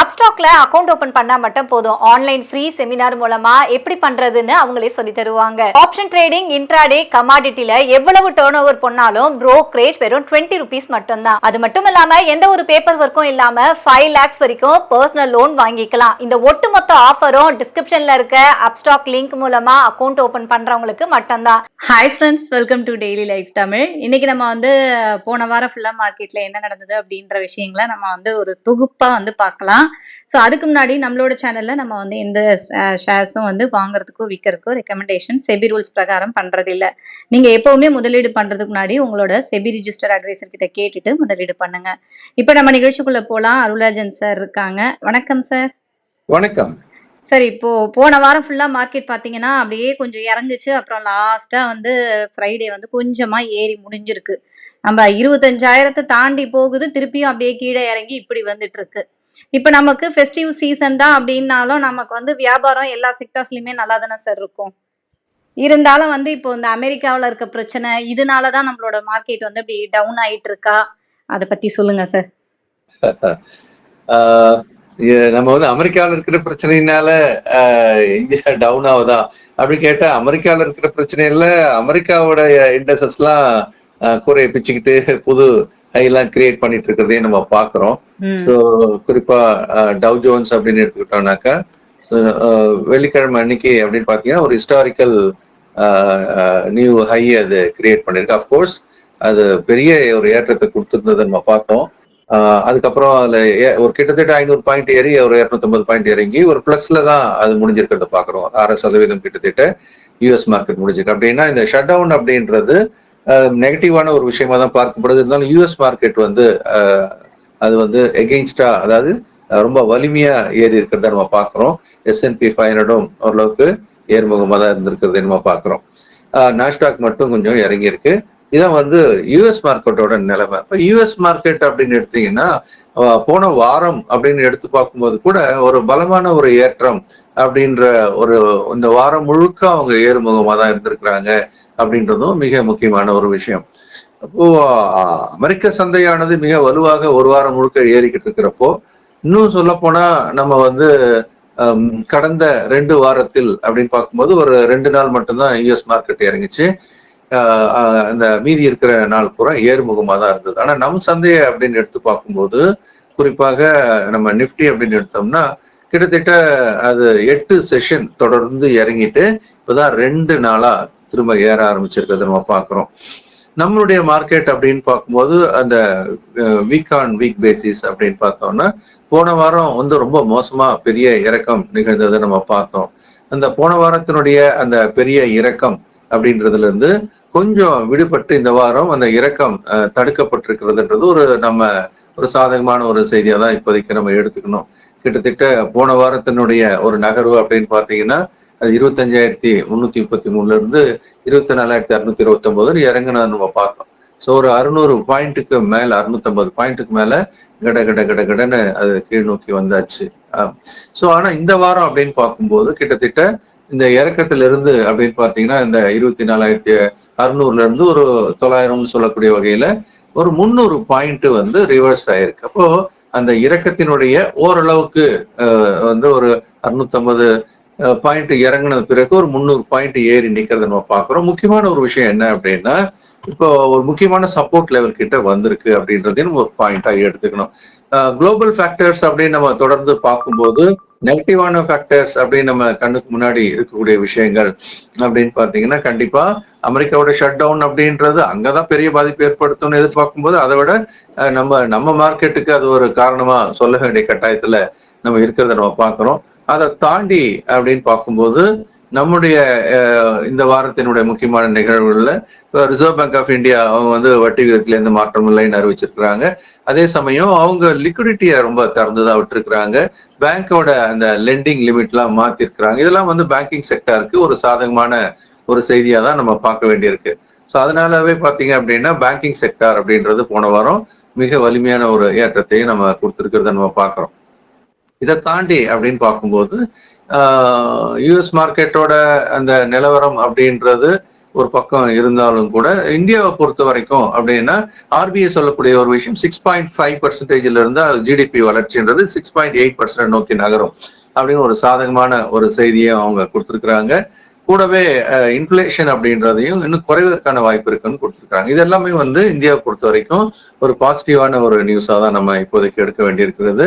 அப்ஸ்டாக்ல account open பண்ணா மட்டும் போதும். ஆன்லைன் ஃப்ரீ செமினார் மூலமா எப்படி பண்றதுன்னு அவங்களே சொல்லி தருவாங்க. ஆப்ஷன் ட்ரேடிங் இன்ட்ராடே கமாடிட்டில எவ்வளவு டேர்ன் ஓவர் பண்ணாலும் ப்ரோக்ரேஜ் வெறும் டுவெண்ட்டி ருபீஸ் மட்டும்தான். அது மட்டும் இல்லாம எந்த ஒரு பேப்பர் ஒர்க்கும் இல்லாம ஃபைவ் லேக்ஸ் வரைக்கும் பர்சனல் லோன் வாங்கிக்கலாம். இந்த ஒட்டுமொத்த ஆஃபரும் டிஸ்கிரிப்ஷன்ல இருக்க அப்ஸ்டாக் லிங்க் மூலமா அக்கவுண்ட் ஓபன் பண்றவங்களுக்கு மட்டும்தான். Hi friends welcome to daily life Tamil இன்னைக்கு நம்ம வந்து போன வாரம் ஃபுல்லா மார்க்கெட்ல என்ன நடந்தது அப்படின்ற விஷயங்களை நம்ம வந்து ஒரு தொகுப்பா வந்து பார்க்கலாம். ஸோ அதுக்கு முன்னாடி நம்மளோட சேனல்ல நம்ம வந்து எந்த ஷேர்ஸும் வந்து வாங்குறதுக்கோ விற்கிறதுக்கோ ரெக்கமெண்டேஷன் செபி ரூல்ஸ் பிரகாரம் பண்றது இல்ல நீங்க எப்பவுமே முதலீடு பண்றதுக்கு முன்னாடி உங்களோட செபி ரிஜிஸ்டர் அட்வைசர் கிட்ட கேட்டுட்டு முதலீடு பண்ணுங்க. இப்போ நம்ம நிகழ்ச்சிக்குள்ள போலாம். அருளாஜன் சார் இருக்காங்க. வணக்கம் சார் வணக்கம். சரி இப்போ போன வாரம் ஃபுல்லா மார்க்கெட் பாத்தீங்கன்னா அப்படியே கொஞ்சம் இறங்குச்சு. அப்புறம் லாஸ்டா வந்து ஃப்ரைடே வந்து கொஞ்சமா ஏறி முடிஞ்சிருக்கு. நம்ம இருபத்தஞ்சாயிரத்தை தாண்டி போகுது. திருப்பியும் அப்படியே கீழே இறங்கி இப்படி வந்துட்டு இருக்கு. இப்போ நமக்கு ஃபெஸ்டிவ் சீசன் தான் அப்படின்னாலும் நமக்கு வந்து வியாபாரம் எல்லா செக்டர்ஸ்லயுமே நல்லா தானே சார் இருக்கும். இருந்தாலும் வந்து இப்போ இந்த அமெரிக்காவுல இருக்க பிரச்சனை இதனால தான் நம்மளோட மார்க்கெட் வந்து இப்படி டவுன் ஆயிட்டு இருக்கா அதை பத்தி சொல்லுங்க சார் ஆஹ் நம்ம வந்து அமெரிக்காவில் இருக்கிற பிரச்சனையினால இந்தியா டவுன் ஆகுதா? அப்படின்னு கேட்டா அமெரிக்கால இருக்கிற பிரச்சனையில அமெரிக்காவோட இண்டஸ்ட்ரஸ் எல்லாம் கூரையை பிச்சுக்கிட்டு புது ஹைலாம் கிரியேட் பண்ணிட்டு இருக்கிறதே நம்ம பாக்குறோம் ஸோ குறிப்பா டவ் ஜோன்ஸ் அப்படின்னு எடுத்துக்கிட்டோம்னாக்கா வெள்ளிக்கிழமை அன்னைக்கு அப்படின்னு பாத்தீங்கன்னா ஒரு ஹிஸ்டாரிக்கல் நியூ ஹை அது கிரியேட் பண்ணிருக்கு. அஃப்கோர்ஸ் அது பெரிய ஒரு ஏற்றத்தை கொடுத்துருந்ததை நம்ம பார்த்தோம். அதுக்கப்புறம் அதுல ஒரு கிட்டத்தட்ட ஐநூறு பாயிண்ட் ஏறி ஒரு இரநூத்தம்பது பாயிண்ட் இறங்கி ஒரு பிளஸ்ல தான் அது முடிஞ்சிருக்கிறத பாக்குறோம் ஆறு சதவீதம் கிட்டத்தட்ட யூஎஸ் மார்க்கெட் முடிஞ்சிருக்கு. அப்படின்னா இந்த ஷட் டவுன் அப்படின்றது நெகட்டிவான ஒரு விஷயமா தான் பார்க்கப்படுது. இருந்தாலும் யூஎஸ் மார்க்கெட் வந்து ஆஹ் அது வந்து எகெயின்ஸ்டா அதாவது ரொம்ப வலிமையா ஏறி இருக்கிறத நம்ம பார்க்குறோம். எஸ்என்பி ஃபைவ் ஹண்ட்ரடும் ஓரளவுக்கு ஏர்முகமா தான் இருந்திருக்கிறது நம்ம பார்க்குறோம். நாஸ்டாக் மட்டும் கொஞ்சம் இறங்கியிருக்கு. இதான் வந்து யுஎஸ் மார்க்கெட்டோட நிலைமை. இப்போ யுஎஸ் மார்க்கெட் அப்படின்னு எடுத்தீங்கன்னா போன வாரம் அப்படின்னு எடுத்து பார்க்கும்போது கூட ஒரு பலமான ஒரு ஏற்றம் அப்படின்ற ஒரு இந்த வாரம் முழுக்க அவங்க ஏறுமுகமா தான் இருந்திருக்கிறாங்க. அப்படின்றதும் மிக முக்கியமான ஒரு விஷயம். அப்போ அமெரிக்க சந்தையானது மிக வலுவாக ஒரு வாரம் முழுக்க ஏறிக்கிட்டு இருக்கிறப்போ இன்னும் சொல்ல போனா நம்ம வந்து கடந்த ரெண்டு வாரத்தில் அப்படின்னு பார்க்கும்போது ஒரு ரெண்டு நாள் மட்டும்தான் யூஎஸ் மார்க்கெட் இறங்குச்சு. ஆஹ் மீதி இருக்கிற நாள் பூரா ஏறுமுகமாக தான் இருந்தது. ஆனா நம் சந்தையை அப்படின்னு எடுத்து பார்க்கும்போது குறிப்பாக நம்ம நிஃப்டி அப்படின்னு எடுத்தோம்னா கிட்டத்தட்ட அது எட்டு செஷன் தொடர்ந்து இறங்கிட்டு இப்போதான் ரெண்டு நாளா திரும்ப ஏற ஆரம்பிச்சிருக்கிறத நம்ம பார்க்குறோம். நம்மளுடைய மார்க்கெட் அப்படின்னு பார்க்கும்போது அந்த வீக் ஆன் வீக் பேசிஸ் அப்படின்னு பார்த்தோம்னா போன வாரம் வந்து ரொம்ப மோசமா பெரிய இறக்கம் நிகழ்ந்ததை நம்ம பார்த்தோம். அந்த போன வாரத்தினுடைய அந்த பெரிய இறக்கம் அப்படின்றதுல இருந்து கொஞ்சம் விடுபட்டு இந்த வாரம் அந்த இறக்கம் அஹ், தடுக்கப்பட்டிருக்கிறதுன்றது ஒரு நம்ம ஒரு சாதகமான ஒரு செய்தியா தான் இப்போதைக்கு நம்ம எடுத்துக்கணும். கிட்டத்தட்ட போன வாரத்தினுடைய ஒரு நகர்வு அப்படின்னு பார்த்தீங்கன்னா அது இருபத்தஞ்சாயிரத்தி முன்னூத்தி முப்பத்தி மூணுல இருந்து இருபத்தி நாலாயிரத்தி அறுநூத்தி இருபத்தி ஒன்பது இறங்குனது நம்ம பார்த்தோம். ஸோ ஒரு அறுநூறு பாயிண்ட்டுக்கு மேல அறுநூத்தம்பது பாயிண்ட்டுக்கு மேல கட கட கட கடன்னு அது கீழ் நோக்கி வந்தாச்சு. ஸோ ஆனா இந்த வாரம் அப்படின்னு பார்க்கும்போது கிட்டத்தட்ட இந்த இறக்கத்துல இருந்து அப்படின்னு பார்த்தீங்கன்னா இந்த இருபத்தி நாலாயிரத்தி அறுநூறுல இருந்து ஒரு தொள்ளாயிரம்னு சொல்லக்கூடிய வகையில ஒரு முந்நூறு பாயிண்ட் வந்து ரிவர்ஸ் ஆயிருக்கு. அப்போ அந்த இறக்கத்தினுடைய ஓரளவுக்கு வந்து ஒரு அறுநூத்தம்பது பாயிண்ட் இறங்குனது பிறகு ஒரு முந்நூறு பாயிண்ட் ஏறி நிக்கிறத நம்ம பார்க்கிறோம். முக்கியமான ஒரு விஷயம் என்ன அப்படின்னா இப்போ ஒரு முக்கியமான சப்போர்ட் லெவல் கிட்ட வந்திருக்கு அப்படின்றதையும் ஒரு பாயிண்டா எடுத்துக்கணும். குளோபல் ஃபேக்டர்ஸ் அப்படின்னு நம்ம தொடர்ந்து பார்க்கும்போது நெகட்டிவான ஃபேக்டர்ஸ் அப்படின்னு நம்ம கண்ணுக்கு முன்னாடி இருக்கக்கூடிய விஷயங்கள் அப்படின்னு பார்த்தீங்கன்னா கண்டிப்பா அமெரிக்காவோட ஷட் டவுன் அப்படின்றது அங்கதான் பெரிய பாதிப்பு ஏற்படுத்தும்னு எதிர்பார்க்கும்போது அதை விட நம்ம நம்ம மார்க்கெட்டுக்கு அது ஒரு காரணமா சொல்ல வேண்டிய கட்டாயத்துல நம்ம இருக்கிறத நம்ம பார்க்குறோம். அதை தாண்டி அப்படின்னு பார்க்கும்போது நம்முடைய இந்த வாரத்தினுடைய முக்கியமான நிகழ்வுகளில் இப்போ ரிசர்வ் பேங்க் ஆஃப் இந்தியா அவங்க வந்து வட்டி விதத்துல எந்த மாற்றம் இல்லைன்னு அறிவிச்சிருக்கிறாங்க. அதே சமயம் அவங்க லிக்விடிட்டியை ரொம்ப திறந்துதான் விட்டுருக்குறாங்க. பேங்கோட அந்த லெண்டிங் லிமிட்லாம் மாத்திருக்கிறாங்க. இதெல்லாம் வந்து பேங்கிங் செக்டருக்கு ஒரு சாதகமான ஒரு செய்தியாக தான் நம்ம பார்க்க வேண்டியிருக்கு. ஸோ அதனாலவே பார்த்தீங்க அப்படின்னா பேங்கிங் செக்டார் அப்படின்றது போன வாரம் மிக வலிமையான ஒரு ஏற்றத்தையும் நம்ம கொடுத்துருக்கிறத நம்ம பார்க்குறோம். இதை தாண்டி அப்படின்னு பார்க்கும்போது யுஎஸ் மார்க்கெட்டோட அந்த நிலவரம் அப்படின்றது ஒரு பக்கம் இருந்தாலும் கூட இந்தியாவை பொறுத்த வரைக்கும் அப்படின்னா ஆர்பிஐ சொல்லக்கூடிய ஒரு விஷயம் சிக்ஸ் பாயிண்ட் ஃபைவ் பர்சன்டேஜ்ல இருந்து ஜிடிபி வளர்ச்சின்றது சிக்ஸ் பாயிண்ட் எயிட் பர்சன்ட் நோக்கி நகரும் அப்படின்னு ஒரு சாதகமான ஒரு செய்தியை அவங்க கொடுத்துருக்குறாங்க. கூடவே இன்ஃபிளேஷன் அப்படின்றதையும் இன்னும் குறைவதற்கான வாய்ப்பு இருக்குன்னு கொடுத்துருக்காங்க இது எல்லாமே வந்து இந்தியாவை பொறுத்த வரைக்கும் ஒரு பாசிட்டிவான ஒரு நியூஸாக தான் நம்ம இப்போதைக்கு எடுக்க வேண்டியிருக்கிறது.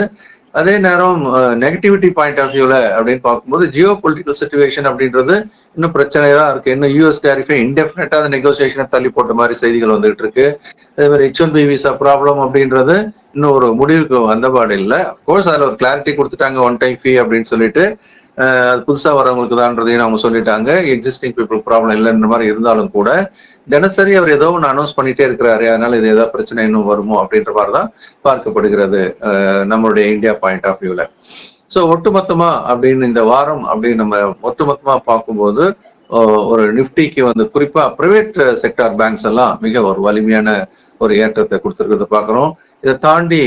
அதே நேரம் நெகட்டிவிட்டி பாயிண்ட் ஆஃப் வியூல அப்படின்னு பார்க்கும்போது ஜியோ பொலிட்டிக்கல் சுச்சுவேஷன் அப்படின்றது இன்னும் பிரச்சனை தான் இருக்கு. இன்னும் யூஎஸ் டேரிஃபை இன்டெஃபினட்டா அந்த நெகோசியேஷனை தள்ளி போட்ட மாதிரி செய்திகள் வந்துகிட்டு இருக்கு. அதே மாதிரி H one B visa problem அப்படின்றது இன்னும் ஒரு முடிவுக்கு வந்தபாடு இல்லை. அப்கோர்ஸ் அதில் ஒரு கிளாரிட்டி கொடுத்துட்டாங்க ஒன் டைம் ஃபீ அப்படின்னு சொல்லிட்டு. அது புதுசா வரவங்களுக்கு தான்றதையும் அவங்க சொல்லிட்டாங்க. எக்ஸிஸ்டிங் பீப்புள் ப்ராப்ளம் இல்லைன்ற மாதிரி இருந்தாலும் கூட தினசரி அவர் ஏதோ ஒன்று அனௌன்ஸ் பண்ணிட்டே இருக்கிறாரு. அதனால இது ஏதாவது பிரச்சனை இன்னும் வருமோ அப்படின்ற மாதிரி தான் பார்க்கப்படுகிறது நம்மளுடைய இந்தியா பாயிண்ட் ஆஃப் வியூல ஸோ ஒட்டுமொத்தமா அப்படின்னு இந்த வாரம் அப்படின்னு நம்ம ஒட்டுமொத்தமா பார்க்கும்போது ஒரு நிப்டிக்கு வந்து குறிப்பா பிரைவேட் செக்டார் பேங்க்ஸ் எல்லாம் மிக ஒரு வலிமையான ஒரு ஏற்றத்தை கொடுத்துருக்கிறத பார்க்குறோம். இதை தாண்டி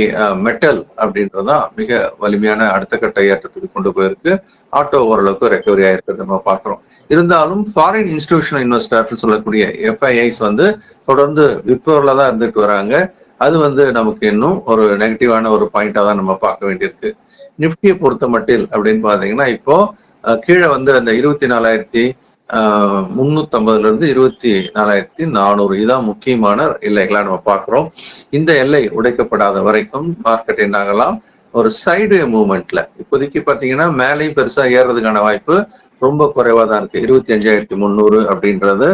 மெட்டல் அப்படின்றதான் மிக வலிமையான அடுத்த கட்ட ஏற்றத்துக்கு கொண்டு போயிருக்கு. ஆட்டோ ஓரளவுக்கு ரெக்கவரி ஆயிருக்கிறது நம்ம பார்க்குறோம். இருந்தாலும் ஃபாரின் இன்ஸ்டிடியூஷனல் இன்வெஸ்டர்ஸ் சொல்லக்கூடிய எஃப்ஐஐஸ் வந்து தொடர்ந்து விற்பவர்களா தான் இருந்துட்டு வராங்க. அது வந்து நமக்கு இன்னும் ஒரு நெகட்டிவான ஒரு பாயிண்டா தான் நம்ம பார்க்க வேண்டியிருக்கு. நிஃப்டியை பொறுத்த மட்டில் அப்படின்னு பார்த்தீங்கன்னா இப்போ கீழே வந்து அந்த இருபத்தி நாலாயிரத்தி முன்னூத்தி ஐம்பதுல இருந்து இருபத்தி நாலாயிரத்தி நானூறு. இதான் முக்கியமான எல்லைகளா நம்ம பார்க்கிறோம். இந்த எல்லை உடைக்கப்படாத வரைக்கும் மார்க்கெட் என்னாகலாம் ஒரு சைடு மூவ்மெண்ட்ல இப்போதைக்கு பாத்தீங்கன்னா மேலேயும் பெருசா ஏறுறதுக்கான வாய்ப்பு ரொம்ப குறைவா தான் இருக்கு. இருபத்தி அஞ்சாயிரத்தி முந்நூறு அப்படின்றது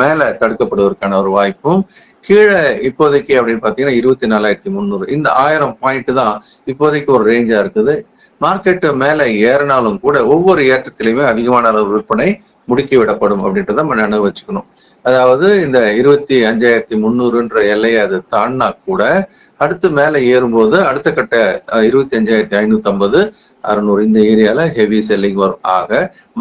மேல தடுக்கப்படுவதற்கான ஒரு வாய்ப்பும் கீழே இப்போதைக்கு அப்படின்னு பாத்தீங்கன்னா இருபத்தி நாலாயிரத்தி முந்நூறு. இந்த ஆயிரம் பாயிண்ட் தான் இப்போதைக்கு ஒரு ரேஞ்சா இருக்குது. மார்க்கெட்டு மேல ஏறினாலும் கூட ஒவ்வொரு ஏற்றத்திலையுமே அதிகமான அளவு விற்பனை முடுக்கி விடப்படும் அப்படின்றத நம்ம நினைவு வச்சுக்கணும். அதாவது இந்த இருபத்தி அஞ்சாயிரத்தி முந்நூறுன்ற எல்லையை அது தாண்டினா கூட அடுத்து மேலே ஏறும்போது அடுத்த கட்ட இருபத்தி அஞ்சாயிரத்தி ஐநூத்தி ஐம்பது அறுநூறு இந்த ஏரியால ஹெவி செல்லிங் வரும். ஆக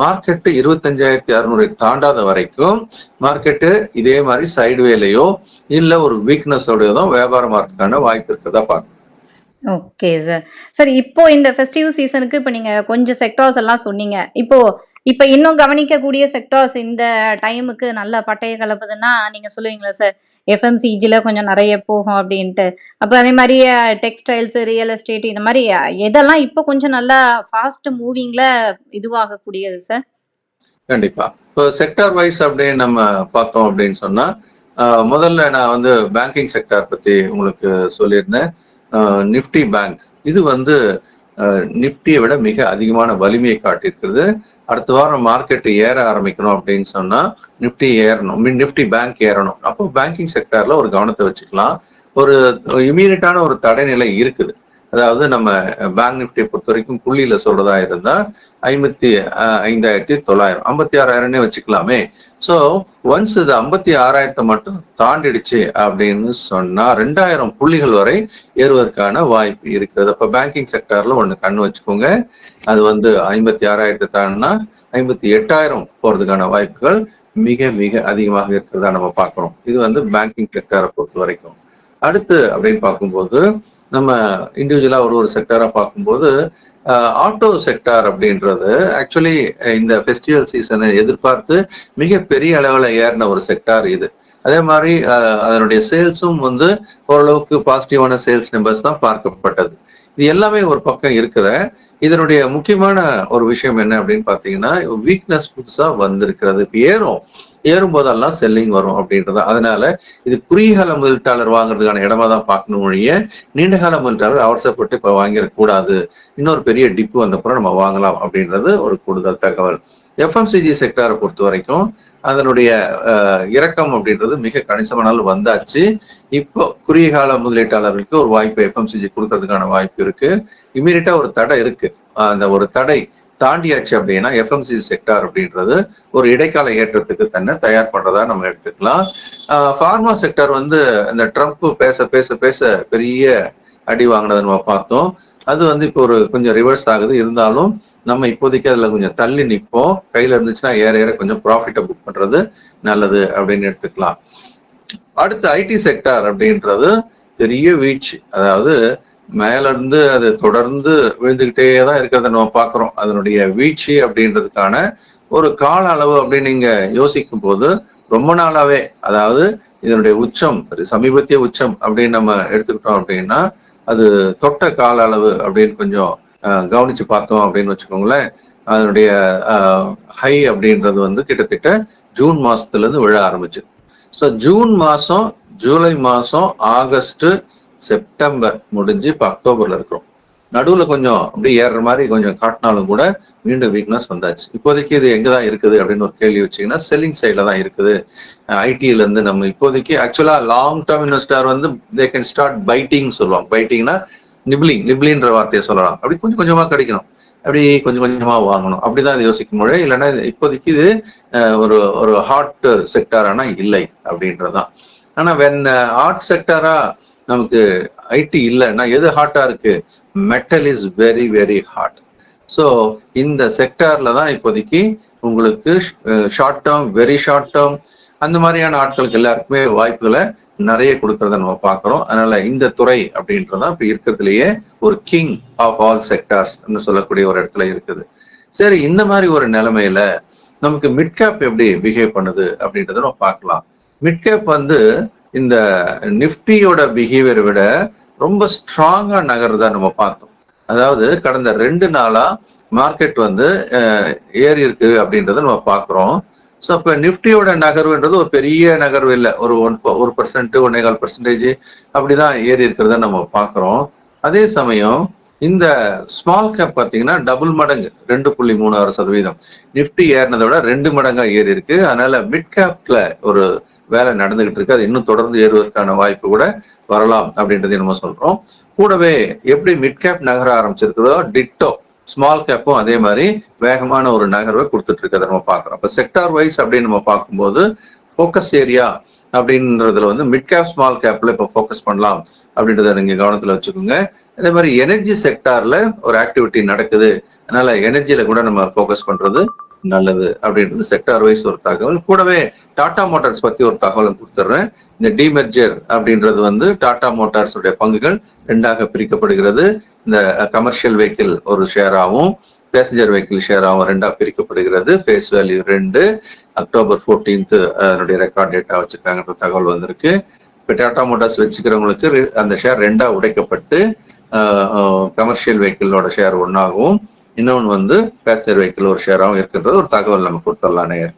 மார்க்கெட்டு இருபத்தஞ்சாயிரத்தி அறுநூறை தாண்டாத வரைக்கும் மார்க்கெட்டு இதே மாதிரி சைடுவேலையோ இல்லை ஒரு வீக்னஸோடயோ தான் வியாபாரம் ஆகிறதுக்கான வாய்ப்பு இருக்கிறதா பார்க்கணும். ஓகே சார் சார் இப்போ இந்த ஃபெஸ்டிவ் சீசனுக்கு இப்போ நீங்க கொஞ்சம் செக்டார்ஸ் எல்லாம் சொன்னீங்க. இப்போ இப்போ இன்னும் கவனிக்கக்கூடிய செக்டார்ஸ் இந்த டைமுக்கு நல்ல பட்டைய கலப்புதுன்னா நீங்க சொல்லுவீங்களா சார் எஃப்எம்சிஜியில் கொஞ்சம் நிறைய போகும் அப்படின்ட்டு. அப்போ அதே மாதிரி டெக்ஸ்டைல்ஸ் ரியல் எஸ்டேட் இந்த மாதிரி எதெல்லாம் இப்போ கொஞ்சம் நல்லா ஃபாஸ்ட் மூவிங்ல இதுவாகக்கூடியது சார் கண்டிப்பா. இப்போ செக்டார் வைஸ் அப்படின்னு நம்ம பார்த்தோம் அப்படின்னு சொன்னா முதல்ல நான் வந்து பேங்கிங் செக்டார் பத்தி உங்களுக்கு சொல்லியிருந்தேன். Nifty bank. இது வந்து நிப்டியை விட மிக அதிகமான வலிமையை காட்டியிருக்கிறது. அடுத்த வாரம் மார்க்கெட் ஏற ஆரம்பிக்கணும் அப்படின்னு சொன்னா நிப்டி ஏறணும். நிப்டி பேங்க் ஏறணும். அப்போ பேங்கிங் செக்டார்ல ஒரு கவனத்தை வச்சுக்கலாம். ஒரு இமீடியட்டான ஒரு தடைநிலை இருக்குது. அதாவது நம்ம பேங்க் நிப்டியை பொறுத்த வரைக்கும் புள்ளியில சொல்றதா இருந்தா ஐம்பத்தி ஐந்தாயிரத்தி தொள்ளாயிரம் ஐம்பத்தி ஆறாயிரம்னே வச்சுக்கலாமே. ஸோ ஒன்ஸ் இது ஐம்பத்தி ஆறாயிரத்தை மட்டும் தாண்டிடுச்சு அப்படின்னு சொன்னா ரெண்டாயிரம் புள்ளிகள் வரை ஏறுவதற்கான வாய்ப்பு இருக்கிறது. அப்போ பேங்கிங் செக்டார்ல ஒன்று கண் வச்சுக்கோங்க. அது வந்து ஐம்பத்தி ஆறாயிரத்தை தாண்டினா ஐம்பத்தி எட்டாயிரம் போறதுக்கான வாய்ப்புகள் மிக மிக அதிகமாக இருக்கிறதா நம்ம பார்க்குறோம். இது வந்து பேங்கிங் செக்டாரை பொறுத்த வரைக்கும். அடுத்து அப்படின்னு பார்க்கும்போது நம்ம இண்டிவிஜுவலா ஒரு ஒரு செக்டாரா பார்க்கும்போது ஆட்டோ செக்டார் அப்படின்றது ஆக்சுவலி இந்த ஃபெஸ்டிவல் சீசனை எதிர்பார்த்து மிக பெரிய அளவில் ஏறின ஒரு செக்டார் இது. அதே மாதிரி அதனுடைய சேல்ஸும் வந்து ஓரளவுக்கு பாசிட்டிவான சேல்ஸ் நம்பர்ஸ் தான் பார்க்கப்பட்டது. இது எல்லாமே ஒரு பக்கம் இருக்கிற இதனுடைய முக்கியமான ஒரு விஷயம் என்ன அப்படின்னு பார்த்தீங்கன்னா வீக்னஸ் புதுசா வந்திருக்கிறது. இப்போ ஏறும். ஏறும் போதெல்லாம் செல்லிங் வரும் அப்படின்றது. அதனால இது குறுகிய முதலீட்டாளர் வாங்குறதுக்கான இடமா தான் பார்க்கணும் ஒழிய நீண்டகால முதலீட்டாளர் அவசரப்பட்டு இப்போ வாங்கிடக்கூடாது. இன்னொரு பெரிய டிப்பு வந்தப்புறம் நம்ம வாங்கலாம் அப்படின்றது ஒரு கூடுதல் தகவல். எஃப்எம்சிஜி செக்டாரை பொறுத்த வரைக்கும் அதனுடைய இறக்கம் அப்படின்றது மிக கணிசமானாலும் வந்தாச்சு. இப்போ குறுகிய கால முதலீட்டாளர்களுக்கு ஒரு வாய்ப்பு எஃப்எம்சிஜி கொடுக்கறதுக்கான வாய்ப்பு இருக்கு. இமீடியட்டா ஒரு தடை இருக்கு. அந்த ஒரு தடை தாண்டியாச்சு அப்படின்னா எஃப்எம்சிஜி செக்டார் அப்படின்றது ஒரு இடைக்கால ஏற்றத்துக்கு தன்னை தயார் பண்றதா நம்ம எடுத்துக்கலாம். ஃபார்மா செக்டார் வந்து இந்த ட்ரம்ப் பேச பேச பேச பெரிய அடி வாங்கினதை நம்ம பார்த்தோம். அது வந்து இப்போ ஒரு கொஞ்சம் ரிவர்ஸ் ஆகுது. இருந்தாலும் நம்ம இப்போதைக்கு அதுல கொஞ்சம் தள்ளி நிற்போம். கையில இருந்துச்சுன்னா ஏற ஏற கொஞ்சம் ப்ராஃபிட்டை புக் பண்றது நல்லது அப்படின்னு எடுத்துக்கலாம். அடுத்து ஐடி செக்டார் அப்படின்றது பெரிய வீழ்ச்சி. அதாவது மேல இருந்து அது தொடர்ந்து விழுந்துகிட்டே தான் இருக்கிறத நம்ம பார்க்குறோம். அதனுடைய வீழ்ச்சி அப்படின்றதுக்கான ஒரு கால அளவு அப்படின்னு நீங்க யோசிக்கும் போது ரொம்ப நாளாவே அதாவது இதனுடைய உச்சம் சமீபத்திய உச்சம் அப்படின்னு நம்ம எடுத்துக்கிட்டோம் அப்படின்னா அது தொட்ட கால அளவு அப்படின்னு கொஞ்சம் அஹ், கவனிச்சு பார்த்தோம் அப்படின்னு வச்சுக்கோங்களேன். அதனுடைய ஹை அப்படின்றது வந்து கிட்டத்தட்ட ஜூன் மாசத்துல இருந்து விழ ஆரம்பிச்சு. ஸோ ஜூன் மாசம் ஜூலை மாசம் ஆகஸ்ட் செப்டம்பர் முடிஞ்சு இப்போ அக்டோபர்ல இருக்கிறோம். நடுவுல கொஞ்சம் அப்படியே ஏறுற மாதிரி கொஞ்சம் காட்டினாலும் கூட மீண்டும் வீக்னஸ் வந்தாச்சு. இப்போதைக்கு இது எங்கதான் இருக்குது அப்படின்னு ஒரு கேள்வி வச்சீங்கன்னா செல்லிங் சைட்ல தான் இருக்குது. ஐடில இருந்து நம்ம இப்போதைக்கு ஆக்சுவலா லாங் டேர்ம் இன்வெஸ்டர் வந்து தே கேன் ஸ்டார்ட் பைட்டிங் சொல்லுவாங்க. பைட்டிங்னா நிப்ளிங் நிப்ளின்ற வார்த்தையை சொல்லலாம். அப்படி கொஞ்சம் கொஞ்சமா கிடைக்கணும். அப்படி கொஞ்சம் கொஞ்சமா வாங்கணும். அப்படிதான் இது யோசிக்க முடியும் இல்லைன்னா இப்போதைக்கு இது அஹ், ஒரு ஒரு ஹாட் செக்டாரானா இல்லை அப்படின்றதுதான். ஆனா வென் ஹாட் செக்டாரா நமக்கு ஐடி இல்லைன்னா எது ஹாட்டா இருக்கு? Metal is very very hot so இந்த செக்டார்ல தான் இப்போதைக்கு உங்களுக்கு short term very short term அந்த மாதிரியான ஆட்களுக்கு எல்லாருக்குமே வாய்ப்புகளை நிறைய கொடுக்கறத நம்ம பார்க்குறோம். அதனால இந்த துறை அப்படின்றதான் இப்ப இருக்கிறதுலயே ஒரு கிங் ஆஃப் ஆல் செக்டார்ஸ் சொல்லக்கூடிய ஒரு இடத்துல இருக்குது. சரி இந்த மாதிரி ஒரு நிலைமையில நமக்கு மிட்கேப் எப்படி பிஹேவ் பண்ணுது அப்படின்றத நம்ம பார்க்கலாம். மிட்கேப் வந்து இந்த நிஃப்டியோட பிஹேவியரை விட ரொம்ப ஸ்ட்ராங்கா நகர்றதா நம்ம பார்த்தோம். அதாவது கடந்த ரெண்டு நாளா மார்க்கெட் வந்து ஏறி இருக்கு அப்படின்றத நம்ம பார்க்குறோம். ஸோ அப்போ நிஃப்டியோட நகர்வுன்றது ஒரு பெரிய நகர்வு இல்லை. ஒரு ஒன் ஒரு பர்சன்ட் ஒன்னே கால் பர்சன்டேஜ் அப்படிதான் ஏறி இருக்கிறத நம்ம பார்க்குறோம். அதே சமயம் இந்த ஸ்மால் கேப் பார்த்தீங்கன்னா டபுள் மடங்கு ரெண்டு புள்ளி மூணு ஆறு சதவீதம். நிஃப்டி ஏறினதை விட ரெண்டு மடங்கா ஏறி இருக்கு. அதனால மிட் கேப்ல ஒரு வேலை நடந்துகிட்டு இருக்கு. அது இன்னும் தொடர்ந்து ஏறுவதற்கான வாய்ப்பு கூட வரலாம் அப்படின்றதையும் நம்ம சொல்றோம். கூடவே எப்படி மிட் கேப் நகர ஆரம்பிச்சிருக்கிறதோ டிட்டோ ஸ்மால் கேப்பும் அதே மாதிரி வேகமான ஒரு நகர்வை கொடுத்துட்டு இருக்கிறத நம்ம பார்க்குறோம். இப்போ செக்டார் வைஸ் அப்படின்னு நம்ம பார்க்கும்போது ஃபோக்கஸ் ஏரியா அப்படின்றதுல வந்து மிட் கேப் ஸ்மால் கேப்ல இப்போ ஃபோக்கஸ் பண்ணலாம் அப்படின்றத நீங்க கவனத்துல வச்சுக்கோங்க. அதே மாதிரி எனர்ஜி செக்டார்ல ஒரு ஆக்டிவிட்டி நடக்குது. அதனால எனர்ஜியில கூட நம்ம ஃபோக்கஸ் பண்றது நல்லது அப்படின்றது செக்டார் வைஸ் ஒரு தகவல். கூடவே டாடா மோட்டார்ஸ் பத்தி ஒரு தகவலை கொடுத்துட்றேன் இந்த டிமெர்ஜர் அப்படின்றது வந்து டாடா மோட்டார்ஸ் உடைய பங்குகள் ரெண்டாக பிரிக்கப்படுகிறது. இந்த கமர்ஷியல் வெஹிக்கிள் ஒரு ஷேராகவும் பேசஞ்சர் வெஹிக்கிள் ஷேராகவும் ரெண்டா பிரிக்கப்படுகிறது. ஃபேஸ் வேல்யூ ரெண்டு அக்டோபர் 14th அதனுடைய ரெக்கார்ட் டேட்டா வச்சிருக்காங்கன்ற தகவல் வந்திருக்கு. இப்போ டாடா மோட்டார்ஸ் வச்சுக்கிறவங்களுக்கு அந்த ஷேர் ரெண்டா உடைக்கப்பட்டு கமர்ஷியல் வெஹிக்கிளோட ஷேர் ஒன்றாகவும் இன்னொன்று வந்து பேசஞ்சர் வெஹிக்கிள் ஒரு ஷேராகவும் இருக்கின்றது. ஒரு தகவல் நம்ம கொடுத்துடலாம் நேயர்.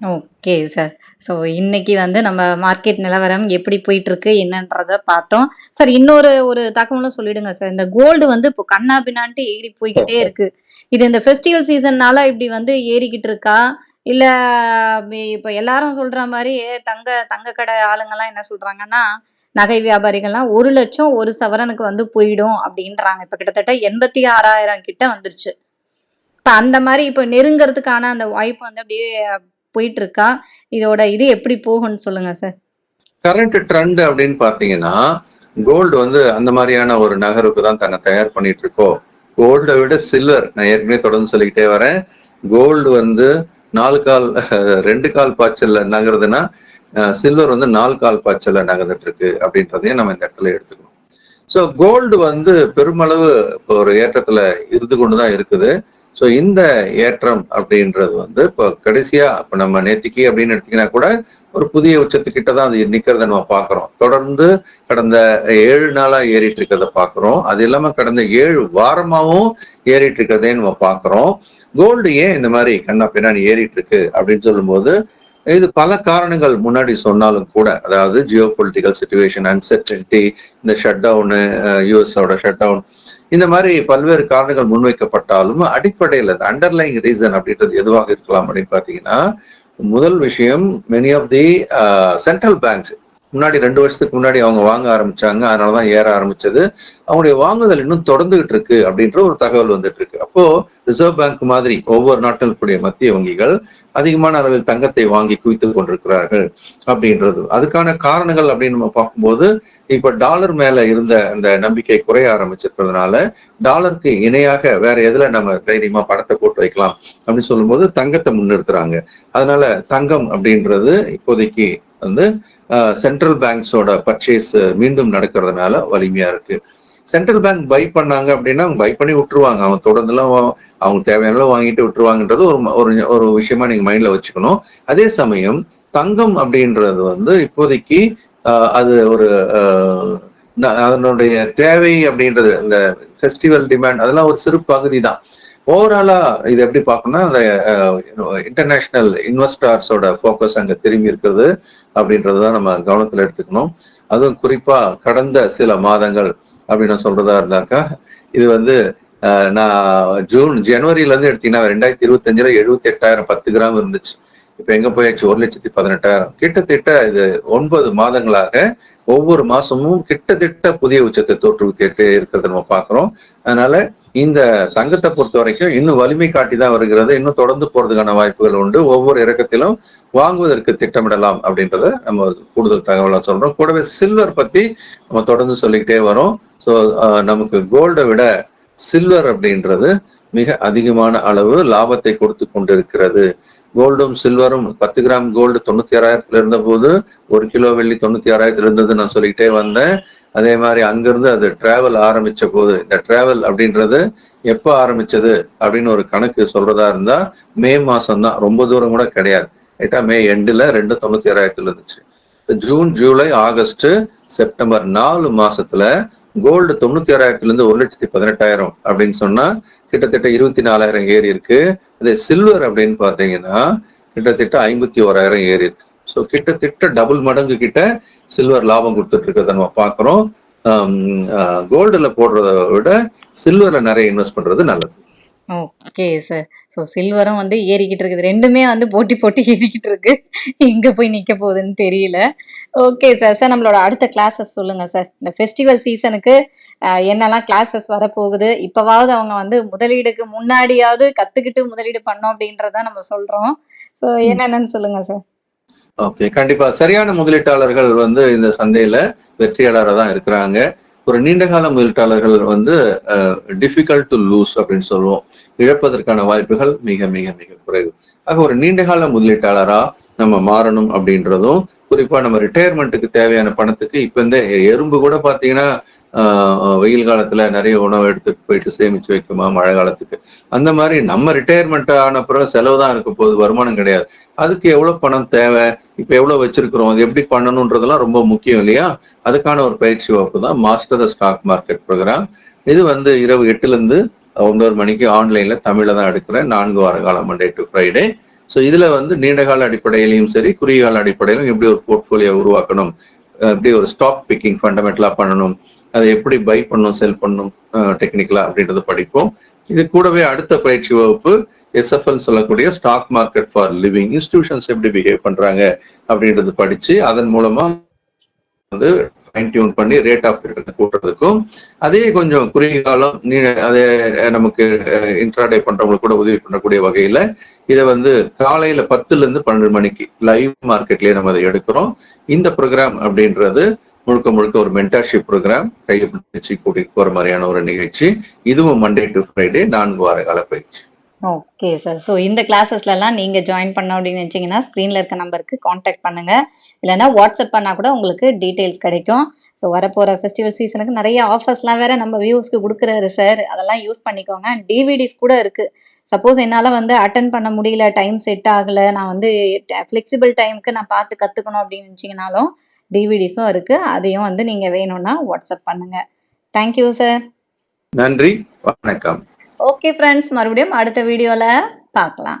Okay sir. ஸோ இன்னைக்கு வந்து நம்ம மார்க்கெட் நிலவரம் எப்படி போயிட்டு இருக்கு என்னன்றத பார்த்தோம். சார் இன்னொரு ஒரு தகவலும் சொல்லிடுங்க சார். இந்த கோல்டு வந்து இப்போ கண்ணா பின்னான்ட்டு ஏறி போய்கிட்டே இருக்கு. இது இந்த ஃபெஸ்டிவல் சீசன்னால இப்படி வந்து ஏறிக்கிட்டு இருக்கா? இல்ல இப்போ இப்ப எல்லாரும் சொல்ற மாதிரி தங்க தங்க கடை ஆளுங்கெல்லாம் என்ன சொல்றாங்கன்னா நகை வியாபாரிகள்லாம் ஒரு லட்சம் ஒரு சவரனுக்கு வந்து போயிடும் அப்படின்றாங்க. இப்ப கிட்டத்தட்ட எண்பத்தி ஆறாயிரம் கிட்ட வந்துருச்சு. இப்ப அந்த மாதிரி இப்ப நெருங்கிறதுக்கான அந்த வாய்ப்பு வந்து அப்படியே போயிட்டு இருக்கா இதோட இது எப்படி போகும்னு சொல்லுங்க சார் கரண்ட் ட்ரெண்ட் அப்படின்னு பாத்தீங்கன்னா கோல்டு வந்து அந்த மாதிரியான ஒரு நகருக்கு தான் தன்னை தயார் பண்ணிட்டு இருக்கோம் கோல்டை விட சில்வர் நான் ஏற்கனவே தொடர்ந்து சொல்லிக்கிட்டே வரேன். கோல்டு வந்து நாலு கால் ரெண்டு கால் பாய்ச்சல் நகருதுன்னா சில்வர் வந்து நாலு கால் பாய்ச்சல நகர்ந்துட்டு இருக்கு அப்படின்றதையும் நம்ம இந்த இடத்துல எடுத்துக்கணும். ஸோ கோல்டு வந்து பெருமளவு இப்போ ஒரு ஏற்றத்துல இருந்து கொண்டு தான் இருக்குது. ஸோ இந்த ஏற்றம் அப்படின்றது வந்து இப்போ கடைசியா இப்போ நம்ம நேத்திக்கு அப்படின்னு எடுத்தீங்கன்னா கூட ஒரு புதிய உச்சத்துக்கிட்ட தான் அது நிக்கிறத நம்ம பார்க்குறோம். தொடர்ந்து கடந்த ஏழு நாளா ஏறிட்டு இருக்கிறத பார்க்கிறோம். அது இல்லாம கடந்த ஏழு வாரமாவும் ஏறிட்டு இருக்கிறதே நம்ம பார்க்குறோம். கோல்டு ஏன் இந்த மாதிரி கண்ணா பின்னாடி ஏறிட்டு இருக்கு அப்படின்னு சொல்லும்போது இது பல காரணங்கள் முன்னாடி சொன்னாலும் கூட அதாவது ஜியோ பொலிட்டிக்கல் சுச்சுவேஷன் அன்சர்டன்டி இந்த ஷட் டவுனு யூஎஸோட ஷட் டவுன் இந்த மாதிரி பல்வேறு காரணங்கள் முன்வைக்கப்பட்டாலும் அடிப்படையில் அண்டர்லைங் ரீசன் அப்படின்றது எதுவாக இருக்கலாம் அப்படின்னு பார்த்தீங்கன்னா முதல் விஷயம் many of the central banks முன்னாடி ரெண்டு வருஷத்துக்கு முன்னாடி அவங்க வாங்க ஆரம்பிச்சாங்க அதனாலதான் ஏற ஆரம்பிச்சது. அவங்களுடைய வாங்குதல் இன்னும் தொடர்ந்துகிட்டு இருக்கு அப்படின்ற ஒரு தகவல் வந்துட்டு இருக்கு. அப்போ ரிசர்வ் பேங்க் மாதிரி ஒவ்வொரு நாட்டில் மத்திய வங்கிகள் அதிகமான அளவில் தங்கத்தை வாங்கி குவித்துக் கொண்டிருக்கிறார்கள் அப்படின்றது. அதுக்கான காரணங்கள் அப்படின்னு நம்ம பார்க்கும்போது இப்ப டாலர் மேல இருந்த அந்த நம்பிக்கை குறைய ஆரம்பிச்சிருக்கிறதுனால டாலருக்கு இணையாக வேற எதுல நம்ம தைரியமா பணத்தை போட்டு வைக்கலாம் அப்படின்னு சொல்லும்போது தங்கத்தை முன்னிறுத்துறாங்க. அதனால தங்கம் அப்படின்றது இப்போதைக்கு வந்து சென்ட்ரல் பேங்க்ஸோட பர்ச்சேஸ் மீண்டும் நடக்கிறதுனால வலிமையா இருக்கு. சென்ட்ரல் பேங்க் பை பண்ணாங்க அப்படின்னா அவங்க பை பண்ணி விட்டுருவாங்க. அவங்க தொடர்ந்துலாம் அவங்க தேவையான வாங்கிட்டு விட்டுருவாங்கன்றது ஒரு ஒரு ஒரு விஷயமா நீங்க மைண்ட்ல வச்சுக்கணும். அதே சமயம் தங்கம் அப்படின்றது வந்து இப்போதைக்கு ஆஹ், அது ஒரு ஆஹ், அதனுடைய தேவை அப்படின்றது இந்த ஃபெஸ்டிவல் டிமாண்ட் அதெல்லாம் ஒரு சிறு பகுதி தான். ஓவராலா இது எப்படி பார்க்கணும்னா அந்த இன்டர்நேஷனல் இன்வெஸ்டார்ஸோட ஃபோக்கஸ் அங்க திரும்பி இருக்கிறது. அப்படின்றத நம்ம கவனத்துல எடுத்துக்கணும். அதுவும் குறிப்பா கடந்த சில மாதங்கள் அப்படின்னு சொல்றதா இருந்தாக்கா இது வந்து அஹ், நான் ஜூன் ஜனவரில இருந்து எடுத்தீங்கன்னா ரெண்டாயிரத்தி இருபத்தஞ்சுல எழுபத்தி எட்டாயிரம் பத்து கிராம் இருந்துச்சு. இப்ப எங்க போயாச்சு? ஒரு லட்சத்தி பதினெட்டாயிரம். கிட்டத்தட்ட இது ஒன்பது மாதங்களாக ஒவ்வொரு மாசமும் கிட்டத்தட்ட புதிய உச்சத்தை தோற்றுவித்துட்டு இருக்கிறத நம்ம பாக்குறோம். அதனால இந்த தங்கத்தை பொறுத்த வரைக்கும் இன்னும் வலிமை காட்டி தான் வருகிறது. இன்னும் தொடர்ந்து போறதுக்கான வாய்ப்புகள் உண்டு. ஒவ்வொரு இறக்கத்திலும் வாங்குவதற்கு திட்டமிடலாம் அப்படின்றத நம்ம கூடுதல் தகவலா சொல்றோம். கூடவே சில்வர் பத்தி நம்ம தொடர்ந்து சொல்லிக்கிட்டே வரோம். ஸோ நமக்கு கோல்டை விட சில்வர் அப்படின்றது மிக அதிகமான அளவு லாபத்தை கொடுத்து கொண்டிருக்கிறது. கோல்டும் சில்வரும் பத்து கிராம் கோல்டு தொண்ணூத்தி ஆறாயிரத்துல இருந்த போது ஒரு கிலோ வெள்ளி தொண்ணூத்தி ஆறாயிரத்துல இருந்தது நான் சொல்லிக்கிட்டே வந்தேன். அதே மாதிரி அங்கிருந்து அது டிராவல் ஆரம்பிச்ச போது இந்த டிராவல் அப்படின்றது எப்ப ஆரம்பிச்சது அப்படின்னு ஒரு கணக்கு சொல்றதா இருந்தா மே மாசம் தான் ரொம்ப தூரம் கூட கிடையாது. ரைட்டா மே எண்டில் ரெண்டு தொண்ணூத்தி ஏழாயிரத்தில் இருந்துச்சு ஜூன் ஜூலை ஆகஸ்ட் செப்டம்பர் நாலு மாசத்துல கோல்டு தொண்ணூத்தி ஆறாயிரத்துல இருந்து ஒரு லட்சத்தி பதினெட்டாயிரம் அப்படின்னு சொன்னா கிட்டத்தட்ட இருபத்தி நாலாயிரம் ஏறி இருக்கு. அதே சில்வர் அப்படின்னு பாத்தீங்கன்னா கிட்டத்தட்ட ஐம்பத்தி ஓராயிரம் ஏறி இருக்கு. ஸோ கிட்டத்தட்ட டபுள் மடங்கு கிட்ட சில்வர் லாபம் கொடுத்துட்டு இருக்கிறத நம்ம பாக்குறோம் கோல்டுல போடுறத விட சில்வர்ல நிறைய இன்வெஸ்ட் பண்றது நல்லது. ஓகே சார் ஸோ சில்வரும் வந்து ஏறிக்கிட்டு இருக்குது. ரெண்டுமே வந்து போட்டி போட்டி ஏறிக்கிட்டு இருக்கு. எங்கே போய் நிற்க போகுதுன்னு தெரியல. ஓகே சார் சார் நம்மளோட அடுத்த கிளாஸஸ் சொல்லுங்க சார் இந்த ஃபெஸ்டிவல் சீசனுக்கு என்னெல்லாம் கிளாஸஸ் வரப்போகுது? இப்போவாவது அவங்க வந்து முதலீடுக்கு முன்னாடியாவது கற்றுக்கிட்டு முதலீடு பண்ணோம் அப்படின்றத நம்ம சொல்கிறோம் ஸோ என்னென்னு சொல்லுங்க சார் ஓகே கண்டிப்பாக சரியான முதலீட்டாளர்கள் வந்து இந்த சந்தையில் வெற்றியாளராக தான் இருக்கிறாங்க. ஒரு நீண்டகால முதலீட்டாளர்கள் வந்து டிஃபிகல்ட் டு லூஸ் அப்படின்னு சொல்லுவோம். இழப்பதற்கான வாய்ப்புகள் மிக மிக மிக குறைவு. ஆக ஒரு நீண்டகால முதலீட்டாளரா நம்ம மாறணும் அப்படின்றதும் குறிப்பா நம்ம ரிட்டையர்மெண்ட்டுக்கு தேவையான பணத்துக்கு இப்ப இந்த எறும்பு கூட பாத்தீங்கன்னா வெயில் காலத்துல நிறைய உணவு எடுத்துட்டு போயிட்டு சேமிச்சு வைக்குமா மழை காலத்துக்கு. அந்த மாதிரி நம்ம ரிட்டையர்மெண்ட் ஆன பிறகு செலவு தான் இருக்க போகுது வருமானம் கிடையாது. அதுக்கு எவ்வளவு பணம் தேவை இப்ப எவ்வளவு வச்சிருக்கிறோம் அது எப்படி பண்ணணும்ன்றதெல்லாம் ரொம்ப முக்கியம் இல்லையா? அதுக்கான ஒரு பயிற்சி வகுப்பு தான் master the stock market program இது வந்து இரவு எட்டுல இருந்து ஒன்பது மணிக்கு ஆன்லைன்ல தமிழ்ல தான் எடுக்கிறேன். நான்கு வார காலம் மண்டே டு ஃப்ரைடே ஸோ இதுல வந்து நீண்டகால அடிப்படையிலையும் சரி குறுகிய கால அடிப்படையிலும் எப்படி ஒரு போர்ட்ஃபோலியோ உருவாக்கணும் எப்படி ஒரு ஸ்டாக் பிக்கிங் ஃபண்டமெண்டலா பண்ணணும் அதை எப்படி பை பண்ணும் செல் பண்ணும் டெக்னிக்கலா அப்படின்றத படிப்போம். இது கூடவே அடுத்த பயிற்சி வகுப்பு எஸ்எஃப்எல் சொல்லக்கூடிய stock market for living institutions எப்படி பிஹேவ் பண்றாங்க அப்படின்றது படிச்சு அதன் மூலமா வந்து ஃபைன் டியூன் பண்ணி ரேட் ஆஃப் ரிட்டர்ன் கூட்டுறதுக்கும் அதே கொஞ்சம் குறுகிய காலம் நீ அதே நமக்கு இன்ட்ராடே பண்றவங்களுக்கு கூட உதவி பண்ணக்கூடிய வகையில இதை வந்து காலையில பத்துல இருந்து பன்னெண்டு மணிக்கு லைவ் மார்க்கெட்லயே நம்ம அதை எடுக்கிறோம். இந்த ப்ரோக்ராம் அப்படின்றது முழுக்க முழுக்க ஒரு மென்டர்ஷிப் ப்ரோக்ராம் கையை பிடிச்சி கூட்டிட்டு போற மாதிரியான ஒரு நிகழ்ச்சி. இதுவும் மண்டே டு ஃப்ரைடே நான்கு வார கால பயிற்சி. ஓகே சார் ஸோ இந்த கிளாஸஸ்லலாம் நீங்கள் ஜாயின் பண்ண அப்படின்னு நினச்சிங்கன்னா ஸ்க்ரீனில் இருக்க நம்பருக்கு காண்டாக்ட் பண்ணுங்க. இல்லைன்னா வாட்ஸ்அப் பண்ணால் கூட உங்களுக்கு டீட்டெயில்ஸ் கிடைக்கும். ஸோ வரப்போகிற ஃபெஸ்டிவல் சீசனுக்கு நிறைய ஆஃபர்ஸ்லாம் வேற நம்ம வியூஸ்க்கு கொடுக்குறாரு சார் அதெல்லாம் யூஸ் பண்ணிக்கோங்க. டிவிடிஸ் கூட இருக்குது சப்போஸ் என்னால் வந்து அட்டன் பண்ண முடியல டைம் செட் ஆகலை நான் வந்து ஃப்ளெக்சிபிள் டைமுக்கு நான் பார்த்து கற்றுக்கணும் அப்படின்னு நினச்சிங்கனாலும் டிவிடிஸும் இருக்குது அதையும் வந்து நீங்கள் வேணும்னா வாட்ஸ்அப் பண்ணுங்க. தேங்க்யூ சார் நன்றி. வணக்கம். ஓகே ஃப்ரெண்ட்ஸ் மறுபடியும் அடுத்த வீடியோவில் பார்க்கலாம்.